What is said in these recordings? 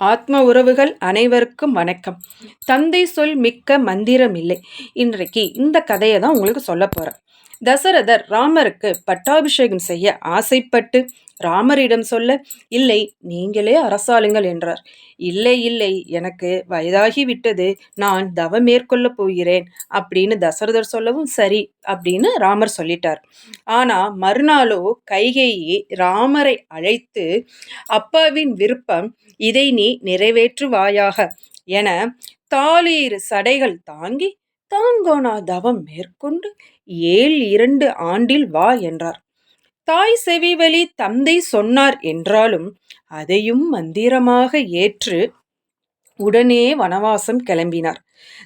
ஆத்ம உறவுகள் அனைவருக்கும் வணக்கம். தந்தை சொல் மிக்க மந்திரம் இல்லை. இன்றைக்கு இந்த கதையை தான் உங்களுக்கு சொல்ல போகிறேன் தசரதர் ராமருக்கு பட்டாபிஷேகம் செய்ய ஆசைப்பட்டு ராமரிடம் சொல்ல இல்லை நீங்களே அரசாளுங்கள் என்றார். இல்லை இல்லை எனக்கு வயதாகிவிட்டது. நான் தவம் மேற்கொள்ளப் போகிறேன் அப்படின்னு தசரதர் சொல்லவும் சரி அப்படின்னு ராமர் சொல்லிட்டார். ஆனால் மறுநாளோ கைகேயி ராமரை அழைத்து அப்பாவின் விருப்பம் இதை நீ நிறைவேற்றுவாயாக என தாளீரு சடைகள் தாங்கி தாங்கோனா தவம் மேற்கொண்டு ஏழு இரண்டு ஆண்டில் வா என்றார். தாய் செவிவழி தந்தை சொன்னார் என்றாலும் அதையும் மந்திரமாக ஏற்று உடனே வனவாசம் கிளம்பினார்.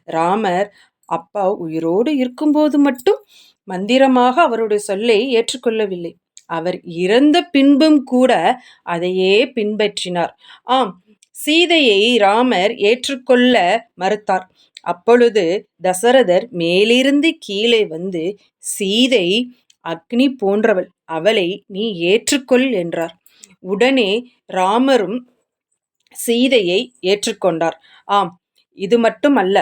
ராமர் அப்பா உயிரோடு இருக்கும்போது மட்டும் மந்திரமாக அவருடைய சொல்லை ஏற்றுக்கொள்ளவில்லை. அவர் இறந்த பின்பும் கூட அதையே பின்பற்றினார். ஆம் சீதையை ராமர் ஏற்றுக்கொள்ள மறுத்தார். அப்பொழுது தசரதர் மேலிருந்து கீழே வந்து சீதை அக்னி போன்றவள். அவளை நீ ஏற்றுக்கொள் என்றார். உடனே ராமரும் சீதையை ஏற்றுக்கொண்டார். ஆம் இது மட்டும் அல்ல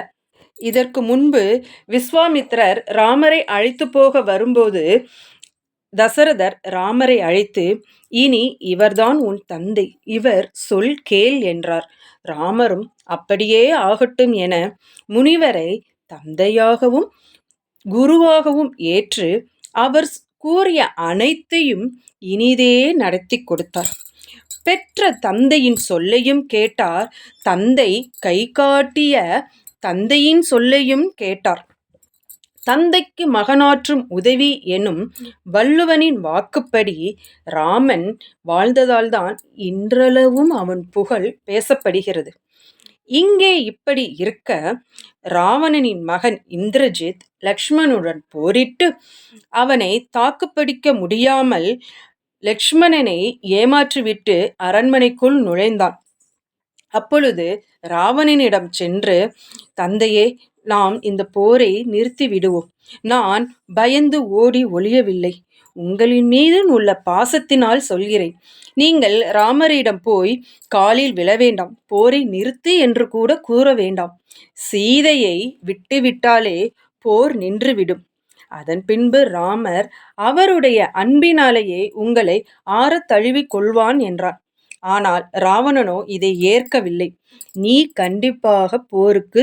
இதற்கு முன்பு விஸ்வாமித்ரர் ராமரை அழைத்து போக வரும்போது தசரதர் ராமரை அழைத்து இனி இவர்தான் உன் தந்தை இவர் சொல் கேள் என்றார். ராமரும் அப்படியே ஆகட்டும் என முனிவரை தந்தையாகவும் குருவாகவும் ஏற்று அவர் கூறிய அனைத்தையும் இனிதே நடத்தி கொடுத்தார். பெற்ற தந்தையின் சொல்லையும் கேட்டார். தந்தை கை காட்டிய தந்தையின் சொல்லையும் கேட்டார். தந்தைக்கு மகனாற்றும் உதவி எனும் வள்ளுவனின் வாக்குப்படி ராமன் வாழ்ந்ததால்தான் இன்றளவும் அவன் புகழ் பேசப்படுகிறது. இங்கே இப்படி இருக்க ராவணனின் மகன் இந்திரஜித் லக்ஷ்மணுடன் போரிட்டு அவனை தாக்குப்பிடிக்க முடியாமல் லக்ஷ்மணனை ஏமாற்றிவிட்டு அரண்மனைக்குள் நுழைந்தான். அப்பொழுது ராவணனிடம் சென்று தந்தையே நாம் இந்த போரை நிறுத்திவிடுவோம். நான் பயந்து ஓடி ஒளியவில்லை. உங்களின் மீது உள்ள பாசத்தினால் சொல்கிறேன். நீங்கள் ராமரிடம் போய் காலில் விழ வேண்டாம். போரை நிறுத்து என்று கூட கூற வேண்டாம். சீதையை விட்டுவிட்டாலே போர் நின்றுவிடும். அதன் பின்பு ராமர் அவருடைய அன்பினாலேயே உங்களை ஆறத் தழுவிக் கொள்வான் என்றார். ஆனால் ராவணனோ இதை ஏற்கவில்லை. நீ கண்டிப்பாக போருக்கு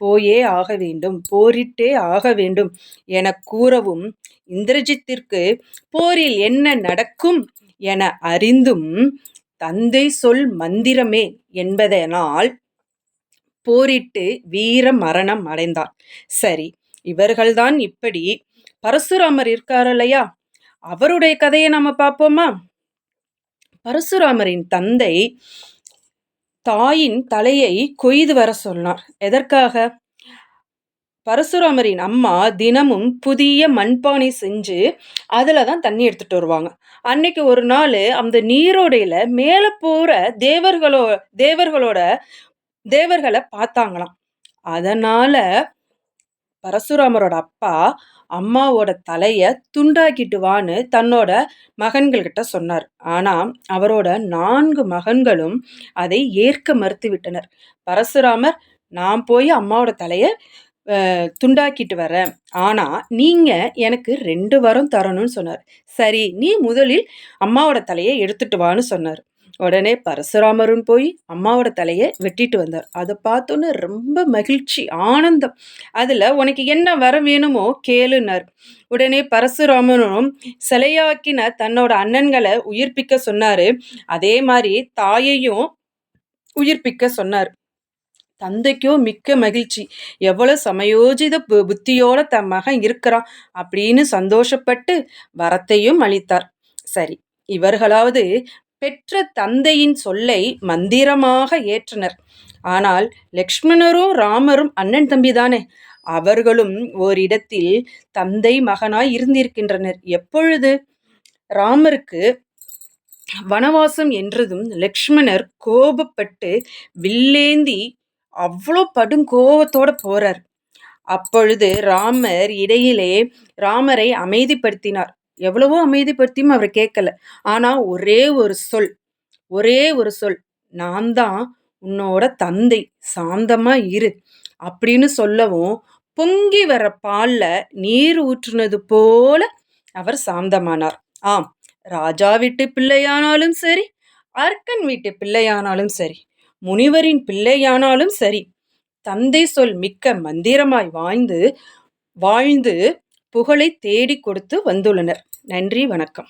போயே ஆக வேண்டும். போரிட்டே ஆக வேண்டும் என கூறவும் இந்திரஜித்திற்கு போரில் என்ன நடக்கும் என அறிந்தும் தந்தை சொல் மந்திரமே என்பதனால் போரிட்டு வீர மரணம் அடைந்தார். சரி இவர்கள்தான் இப்படி பரசுராமர் இருக்கார் இல்லையா? அவருடைய கதையை நம்ம பார்ப்போமா? பரசுராமரின் தந்தை தாயின் தலையை கொய்து வர சொன்னார். எதற்காக? பரசுராமரின் அம்மா தினமும் புதிய மண்பானை செஞ்சு அதில் தான் தண்ணி எடுத்துகிட்டு வருவாங்க. அன்னைக்கு ஒரு நாள் அந்த நீரோடையில் மேலே போகிற தேவர்களோ தேவர்களோட தேவர்களை பார்த்தாங்களாம். அதனால் பரசுராமரோட அப்பா அம்மாவோட தலையை துண்டாக்கிட்டு வான்னு தன்னோட மகன்கள்கிட்ட சொன்னார். ஆனால் அவரோட நான்கு மகன்களும் அதை ஏற்க மறுத்து விட்டனர் பரசுராமர் நான் போய் அம்மாவோட தலையை துண்டாக்கிட்டு வரேன். ஆனால் நீங்கள் எனக்கு ரெண்டு வாரம் தரணும்னு சொன்னார். சரி நீ முதலில் அம்மாவோட தலையை எடுத்துட்டு வான்னு சொன்னார். உடனே பரசுராமரும் போய் அம்மாவோட தலையை வெட்டிட்டு வந்தார். அதை பார்த்தோன்னு ரொம்ப மகிழ்ச்சி ஆனந்தம். அதில் உனக்கு என்ன வர வேணுமோ கேளுனார் உடனே பரசுராமனும் சிலையாக்கின தன்னோட அண்ணன்களை உயிர்ப்பிக்க சொன்னார். அதே மாதிரி தாயையும் உயிர்ப்பிக்க சொன்னார். தந்தைக்கோ மிக்க மகிழ்ச்சி. எவ்வளோ சமயோஜித பு புத்தியோட தன் மகன் இருக்கிறான் அப்படின்னு சந்தோஷப்பட்டு வரத்தையும் அளித்தார். சரி இவர்களாவது பெற்ற தந்தையின் சொல்லை மந்திரமாக ஏற்றனர். ஆனால் லக்ஷ்மணரும் ராமரும் அண்ணன் தம்பிதானே? அவர்களும் ஓரிடத்தில் தந்தை மகனாய் இருந்திருக்கின்றனர். எப்பொழுது? ராமருக்கு வனவாசம் என்றதும் லக்ஷ்மணர் கோபப்பட்டு வில்லேந்தி அவ்வளோ படுங்கோவத்தோட போறார். அப்பொழுது ராமர் இடையிலே ராமரை அமைதிப்படுத்தினார். எவ்வளவோ அமைதிப்படுத்தியும் அவர் கேட்கல ஆனா ஒரே ஒரு சொல் ஒரே ஒரு சொல் நான் தான் உன்னோட தந்தை சாந்தமா இரு அப்படின்னு சொல்லவும் பொங்கி வர பால்ல நீர் ஊற்றுனது போல அவர் சாந்தமானார். ஆம் ராஜா வீட்டு பிள்ளையானாலும் சரி அர்க்கன் வீட்டு பிள்ளையானாலும் சரி முனிவரின் பிள்ளையானாலும் சரி தந்தை சொல் மிக்க மந்திரமாய் வாழ்ந்து வாழ்ந்து புகழை தேடி கொடுத்து வந்துள்ளனர். நன்றி வணக்கம்.